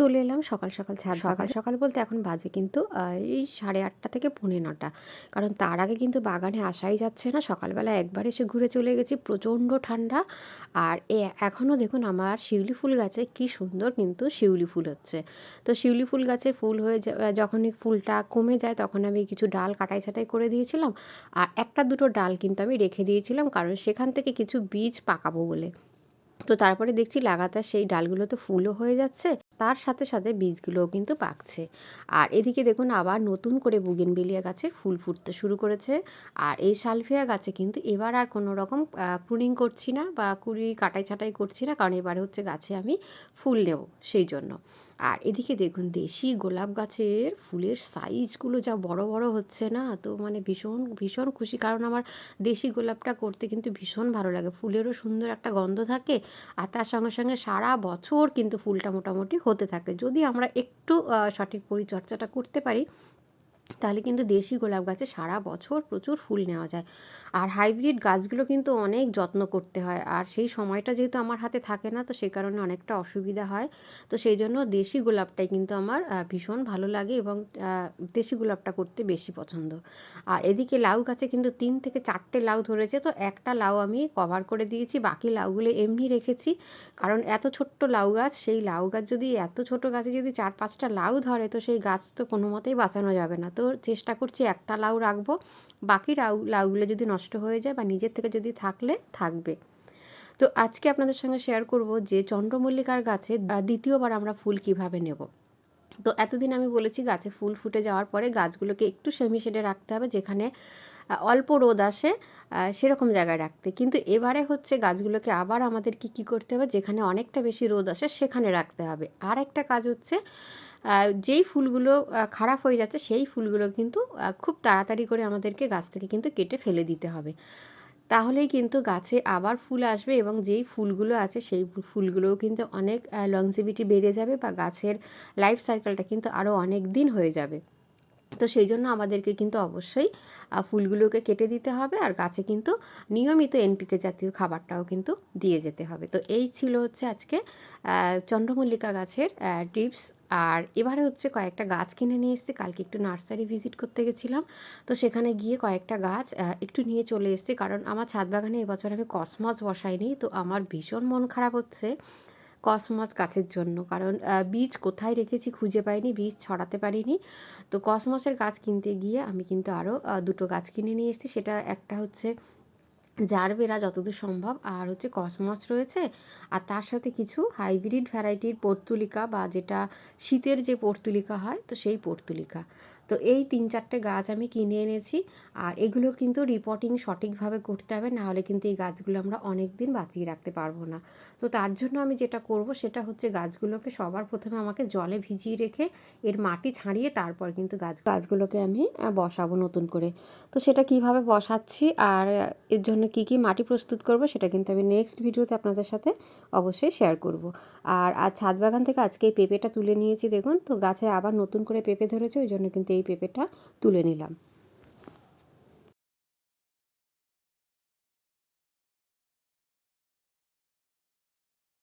চলে এলাম সকাল সকাল ছাদ সকাল? সকাল বলতে এখন বাজে কিন্তু এই সাড়ে আটটা থেকে পৌনে নটা। কারণ তার আগে কিন্তু বাগানে আসাই যাচ্ছে না। সকালবেলা একবার এসে ঘুরে চলে গেছি প্রচণ্ড ঠান্ডা। আর এ এখনও দেখুন আমার শিউলি ফুল গাছে কি সুন্দর কিন্তু শিউলি ফুল হচ্ছে। তো শিউলি ফুল গাছে ফুল হয়ে যখনই ফুলটা কমে যায় তখন আমি কিছু ডাল কাটাই ছাটাই করে দিয়েছিলাম। আর একটা দুটো ডাল কিন্তু আমি রেখে দিয়েছিলাম কারণ সেখান থেকে কিছু বীজ পাকাবো বলে। তো তারপরে দেখছি লাগাতার সেই ডালগুলো তো ফুলও হয়ে যাচ্ছে। তার সাথে সাথে বীজগুলোও কিন্তু পাকছে। আর এদিকে দেখুন আবার নতুন করে বুগেনবেলিয়া গাছের ফুল ফুটতে শুরু করেছে। আর এই সালফিয়া গাছে কিন্তু এবার আর কোনো রকম প্রুনিং করছি না বা কুড়ি কাটাই ছাটাই করছি না, কারণ এবারে হচ্ছে গাছে আমি ফুল নেব সেই জন্য। আর এদিকে দেখুন দেশি গোলাপ গাছের ফুলের সাইজগুলো যা বড় বড় হচ্ছে না, তো মানে ভীষণ ভীষণ খুশি। কারণ আমার দেশি গোলাপটা করতে কিন্তু ভীষণ ভালো লাগে। ফুলেরও সুন্দর একটা গন্ধ থাকে, আর তার সঙ্গে সঙ্গে সারা বছর কিন্তু ফুলটা মোটামুটি হতে থাকে। যদি আমরা একটু সঠিক পরিচর্যাটা করতে পারি তাহলে কিন্তু দেশি গোলাপ গাছে সারা বছর প্রচুর ফুল নেওয়া যায়। আর হাইব্রিড গাছগুলো কিন্তু অনেক যত্ন করতে হয়। আর সেই সময়টা যেহেতু আমার হাতে থাকে না, তো সেই কারণে অনেকটা অসুবিধা হয়। তো সেই জন্য দেশি গোলাপটাই কিন্তু আমার ভীষণ ভালো লাগে এবং দেশি গোলাপটা করতে বেশি পছন্দ। আর এদিকে লাউ গাছে কিন্তু তিন থেকে চারটে লাউ ধরেছে, তো একটা লাউ আমি কভার করে দিয়েছি, বাকি লাউগুলো এমনি রেখেছি। কারণ এত ছোট্ট লাউ গাছ, সেই লাউ গাছ যদি, এত ছোট গাছে যদি চার পাঁচটা লাউ ধরে, তো সেই গাছ তো কোনো মতেই বাঁচানো যাবে না। তো চেষ্টা করছি একটা লাউ রাখব। বাকি লাউ, লাউগুলো যদি নষ্ট হয়ে যায় বা নিজের থেকে যদি থাকলে থাকবে। তো আজকে আপনাদের সঙ্গে শেয়ার করব যে চন্দ্রমল্লিকার গাছে দ্বিতীয়বার আমরা ফুল কীভাবে নেব। তো এতদিন আমি বলেছি গাছে ফুল ফুটে যাওয়ার পরে গাছগুলোকে একটু সেমি শেডে রাখতে হবে, যেখানে অল্প রোদ আসে সেরকম জায়গায় রাখতে। কিন্তু এবারে হচ্ছে গাছগুলোকে আবার আমাদেরকে কী করতে হবে, যেখানে অনেকটা বেশি রোদ আসে, সেখানে রাখতে হবে। আর একটা কাজ হচ্ছে যেই ফুলগুলো খারাপ হয়ে যাচ্ছে সেই ফুলগুলো কিন্তু খুব তাড়াতাড়ি করে আমাদেরকে গাছ থেকে কিন্তু কেটে ফেলে দিতে হবে। তাহলেই কিন্তু গাছে আবার ফুল আসবে এবং যেই ফুলগুলো আছে সেই ফুলগুলোও কিন্তু অনেক লংজিভিটি বেড়ে যাবে বা গাছের লাইফ সাইকেলটা কিন্তু আরও অনেক দিন হয়ে যাবে। তো সেই জন্য আমাদেরকে কিন্তু অবশ্যই ফুলগুলোকে কেটে দিতে হবে আর গাছে কিন্তু নিয়মিত এনপিকে জাতীয় খাবারটাও কিন্তু দিয়ে যেতে হবে। তো এই ছিল হচ্ছে আজকে চন্দ্রমল্লিকা গাছের টিপস। আর এবারে হচ্ছে কয়েকটা গাছ কিনে নিয়ে এসেছি, কালকে একটু নার্সারি ভিজিট করতে গেছিলাম। তো সেখানে গিয়ে কয়েকটা গাছ একটু নিয়ে চলে এসেছি। কারণ আমার ছাদ বাগানে এবছর আমি কসমস বসাইনি, তো আমার ভীষণ মন খারাপ হচ্ছে। কসমস গাছের জন্য। কারণ বীজ কোথায় রেখেছি খুঁজে পাইনি, বীজ ছড়াতে পারিনি। তো কসমসের গাছ কিনতে গিয়ে আমি কিন্তু আরও দুটো গাছ কিনে নিয়ে এসেছি। সেটা একটা হচ্ছে জারবেরা যতদূর সম্ভব, আর হচ্ছে কসমস রয়েছে। আর তার সাথে কিছু হাইব্রিড ভ্যারাইটির পর্তুলিকা বা যেটা শীতের যে পর্তুলিকা হয়, তো সেই পর্তুলিকা। তো এই তিন চারটে গাছ আমি কিনে এনেছি। আর এগুলো কিন্তু রিপোর্টিং সঠিকভাবে করতে হবে নাহলে কিন্তু এই গাছগুলো আমরা অনেক দিন বাঁচিয়ে রাখতে পারব না। তো তার জন্য আমি যেটা করব, সেটা হচ্ছে গাছগুলোকে সবার প্রথমে আমাকে জলে ভিজিয়ে রেখে এর মাটি ছাড়িয়ে তারপর কিন্তু গাছ, গাছগুলোকে আমি বসাবো নতুন করে। তো সেটা কীভাবে বসাচ্ছি আর এর জন্য কি কি মাটি প্রস্তুত করব, সেটা কিন্তু আমি নেক্সট ভিডিওতে আপনাদের সাথে অবশ্যই শেয়ার করব। আর আজ ছাদ বাগান থেকে আজকে এই পেঁপেটা তুলে নিয়েছি, দেখুন। তো গাছে আবার নতুন করে পেঁপে ধরেছে, ওই জন্য কিন্তু এই পেঁপেটা তুলে নিলাম।